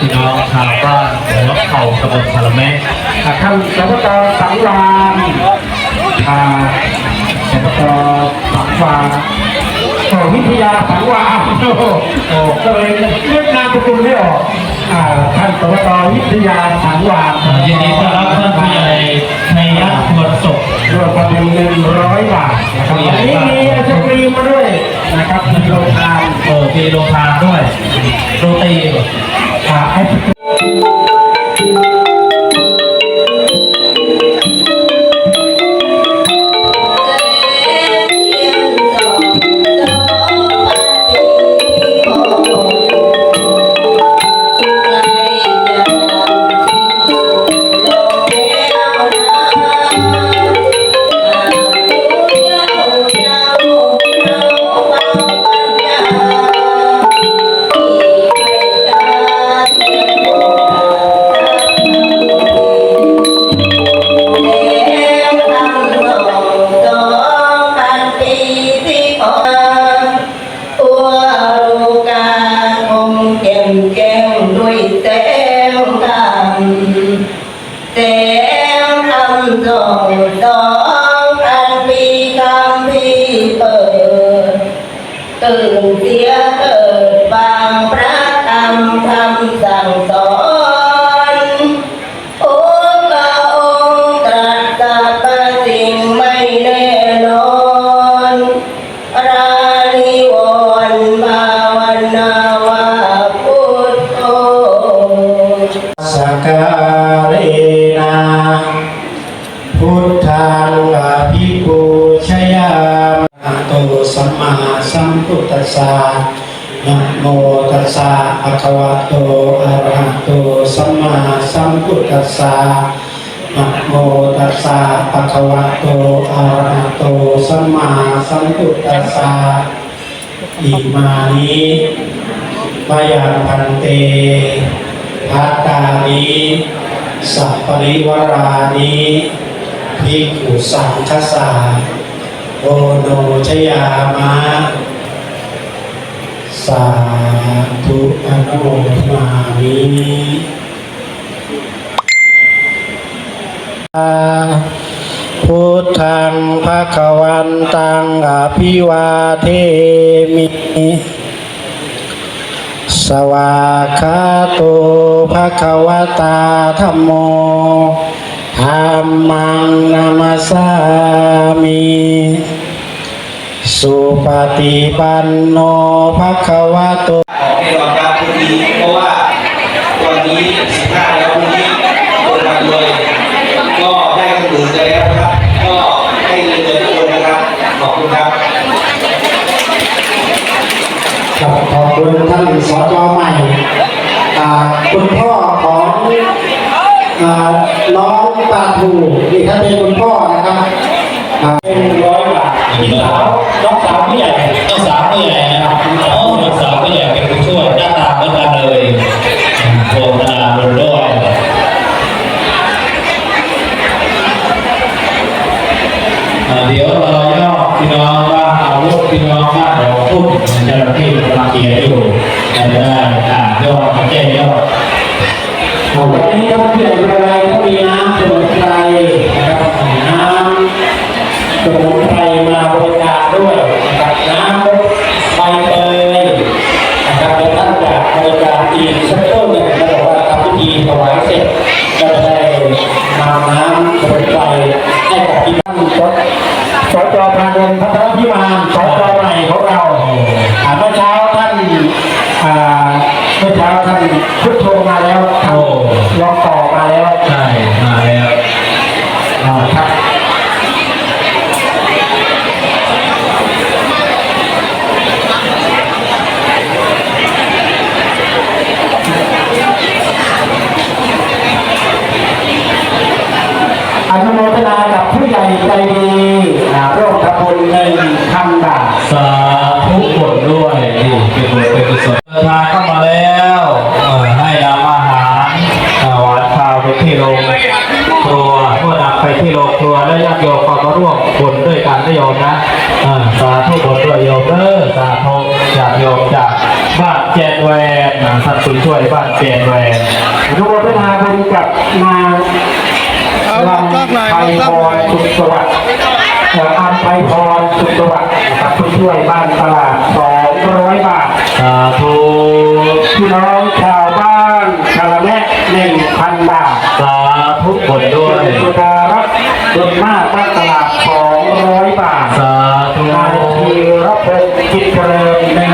พี่น้องชาวบ้านหัวเข่าตำบลชาละแมะอ่ท่านสปตสังวานอ่าสปตสังวานโอ้วิทยาสังวานโอ้ก็เลยเรียกนามสกุลไม่ออกท่านสปตวิทยาสังวานยินดีต้อนรับท่านผู้ใหญ่ในยักษ์ตรวจศพรวมกันเป็นหนึ่งร้อยบาทนะครับวันนี้มีไอศกรีมมาด้วยนะครับมีโรงทานเออมีโรงทานด้วยโรตี ตื่นเสียเกิดฟังพระธรรมคำสั่งสอนโอ้พระองค์ตรัสสรรพสิ่งไม่แน่นอนรานิวรณ์ภาวนาวาพุทโธสักการเนะพุท สัมมาสัมพุทธัสสะนะโมตัสสะภะคะวะโตอะระหะโตสัมมาสัมพุทธัสสะนะโมตัสสะภะคะวะโตอะระหะโตสัมมาสัมพุทธัสสะอิมานิมายังพันเตพัตตานิสัพปริวรานิภิกขุสังคสา โอโนชยามะ สาธุอนุโมทนามิพุทธังภะคะวันตังอภิวาเทมิ สวากาโตภะคะวตาธัมโมธัมมังนามัสามิ สุปฏิปันโนภะคะวะโตขอให้รอรับพรุ่งนี้เพราะว่าวันนี้สิบห้าแล้วพรุ่งนี้ลงมาเลยก็ได้กำหนดใจแล้วนะครับ ก็ให้เงินเดือนทุกคนนะครับ ขอบคุณครับครับขอบคุณท่านสจใหม่อ่าคุณพ่อของอ่าน้องปาทูนี่ท่านเป็นคุณพ่อนะครับอ่าเป็นร้อยบาทพี่สาว น้องสาวผู้ใหญ่ต้องสาวผู้ใหญ่นะครับต้องสาวผู้ใหญ่เป็นผู้ช่วยหน้าตาเหมือนกันเลยโฆษณาบนด้วยเดี๋ยวเรอย่อพี่น้องว่าอาวุธพี่น้องว่าเราพูดเจ้าหน้าที่กำลังเขียนอยู่จะได้อ่าย่อดแจ้งยอดวันนี้ท่านผู้ใหญ่เป็นอะไรก็มีน้ำสมุนไพรนะครับน้ำสมุนไพร ด้วยนะครับน้ำใบเตยนะครับเดี๋ยวท่านจะบริการอีกสักต้นหนึ่งแล้วบอกว่าทำพิธีถวายเสร็จก็จะได้นำน้ำสมุนไพรให้กับที่ท่านสสจพาดลพัทรพิมานสจใหม่ของเราเมื่อเช้าท่านเมื่อเช้าท่านพุทโธมาแล้วท่านลองต่อมาแล้วใช่มาแล้วอ่า นุโมทนากับผู้ใหญ่ใจดีร่วมทำบุญหนึ่งพันบาทสาธุบทด้วยนี่เป็นบุญเป็นกุศลทางเข้ามาแล้วให้นำอาหารหวานข้าวไปที่โรงครัวเมื่อนำไปที่โรงครัวแล้วญาติโยมก็มาร่วมบุญด้วยกันนะโยมนะสาธุบทด้วยโยมเด้อสาธุญาติโยมจากบ้านแจนแวนนะท่านผู้ช่วยบ้านเปลี่ยนแวนอนุโมทนาบุญกับนาง ลำไพพรสุขสวัสดิ์เอ่ออันไพพรสุขสวัสดิ์กับผู้ช่วยบ้านตลาด200บาทสาธุพี่น้องชาวบ้านชาละแม่หนึ่งพันบาทสาธุผลด้วยสุดารัตน์บุญมากบ้านตลาด200บาทสาธุนายธีรพงศ์จิตเจริญ100บาท